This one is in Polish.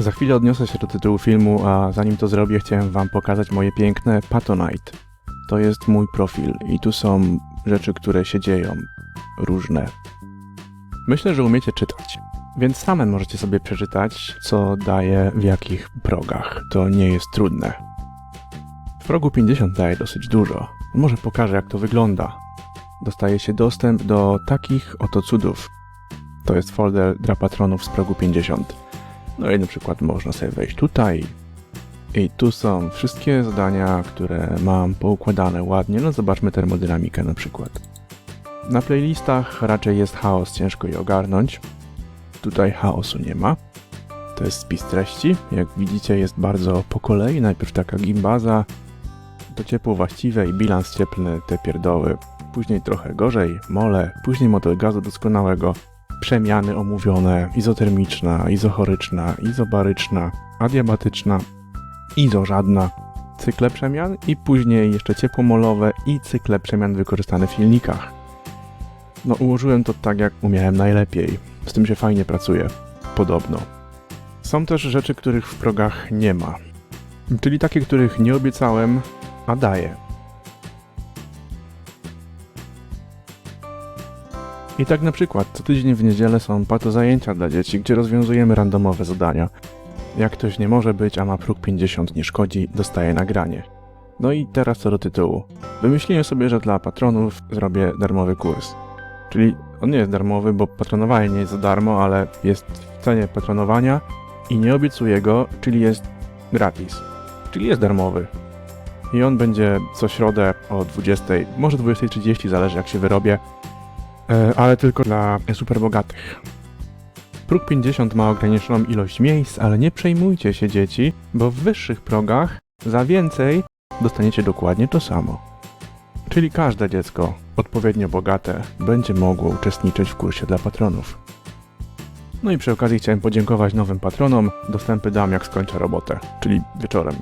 Za chwilę odniosę się do tytułu filmu, a zanim to zrobię, chciałem Wam pokazać moje piękne Patronite. To jest mój profil i tu są rzeczy, które się dzieją. Różne. Myślę, że umiecie czytać, więc same możecie sobie przeczytać, co daje w jakich progach. To nie jest trudne. W progu 50 daje dosyć dużo. Może pokażę, jak to wygląda. Dostaje się dostęp do takich oto cudów. To jest folder dla patronów z progu 50. No i na przykład można sobie wejść tutaj. I tu są wszystkie zadania, które mam poukładane ładnie. No zobaczmy termodynamikę na przykład. Na playlistach raczej jest chaos, ciężko je ogarnąć. Tutaj chaosu nie ma. To jest spis treści. Jak widzicie jest bardzo po kolei. Najpierw taka gimbaza, to ciepło właściwe i bilans cieplny, te pierdoły. Później trochę gorzej, mole, później model gazu doskonałego, przemiany omówione, izotermiczna, izochoryczna, izobaryczna, adiabatyczna, izożadna, cykle przemian i później jeszcze ciepłomolowe i cykle przemian wykorzystane w silnikach. No ułożyłem to tak jak umiałem najlepiej. Z tym się fajnie pracuje. Podobno. Są też rzeczy, których w progach nie ma. Czyli takie, których nie obiecałem, a daję. I tak na przykład co tydzień w niedzielę są pato zajęcia dla dzieci, gdzie rozwiązujemy randomowe zadania. Jak ktoś nie może być, a ma próg 50 nie szkodzi, dostaje nagranie. No i teraz co do tytułu. Wymyśliłem sobie, że dla patronów zrobię darmowy kurs. Czyli on nie jest darmowy, bo patronowanie nie jest za darmo, ale jest w cenie patronowania i nie obiecuję go, czyli jest gratis. Czyli jest darmowy. I on będzie co środę o 20, może 20.30, zależy jak się wyrobię, ale tylko dla super bogatych. Próg 50 ma ograniczoną ilość miejsc, ale nie przejmujcie się dzieci, bo w wyższych progach za więcej dostaniecie dokładnie to samo. Czyli każde dziecko, odpowiednio bogate, będzie mogło uczestniczyć w kursie dla patronów. No i przy okazji chciałem podziękować nowym patronom. Dostępy dam jak skończę robotę, czyli wieczorem.